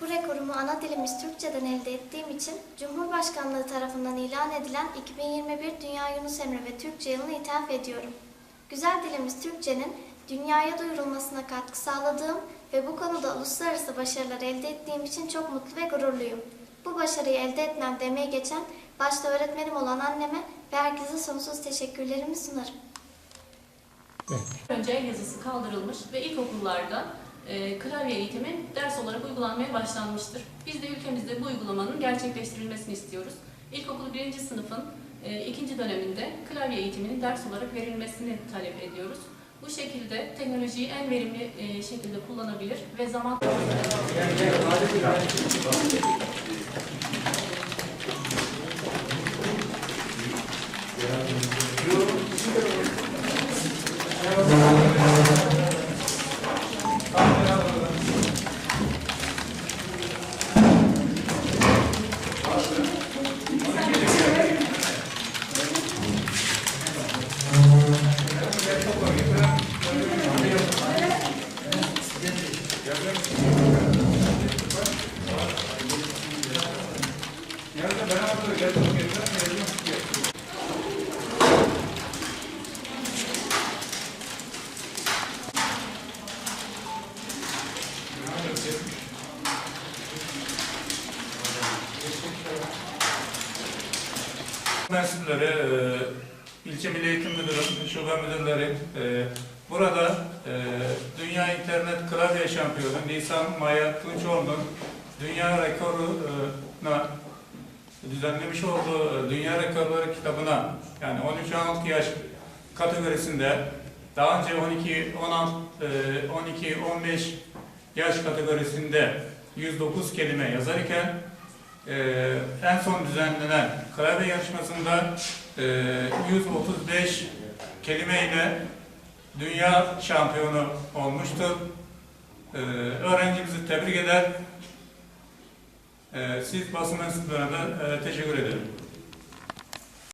Bu rekorumu ana dilimiz Türkçeden elde ettiğim için Cumhurbaşkanlığı tarafından ilan edilen 2021 Dünya Yunus Emre ve Türkçe yılını ithaf ediyorum. Güzel dilimiz Türkçenin dünyaya duyurulmasına katkı sağladığım ve bu konuda uluslararası başarılar elde ettiğim için çok mutlu ve gururluyum. Bu başarıyı elde etmem demeye geçen başta öğretmenim olan anneme ve herkese sonsuz teşekkürlerimi sunarım. Evet. Önce yazısı kaldırılmış ve ilkokullarda e, klavye eğitimi ders olarak uygulanmaya başlanmıştır. Biz de ülkemizde bu uygulamanın gerçekleştirilmesini istiyoruz. İlkokul birinci sınıfın e, ikinci döneminde klavye eğitiminin ders olarak verilmesini talep ediyoruz. Bu şekilde teknolojiyi en verimli e, şekilde kullanabilir ve zaman mensupları, e, ilçe Milli Eğitim Müdürü, şube müdürleri, e, burada e, Dünya İnternet Klavye Şampiyonu Nisan Maya Tunçoğlu'nun dünya rekoruna düzenlemiş olduğu e, Dünya Rekorları kitabına yani 13-16 yaş kategorisinde daha önce 12 16 12 15 yaş kategorisinde 109 kelime yazar iken ee, en son düzenlenen klavye yarışmasında e, 135 kelimeyle dünya şampiyonu olmuştu. Ee, öğrencimizi tebrik eder. Ee, siz basın mensuplarına da e, teşekkür ederim.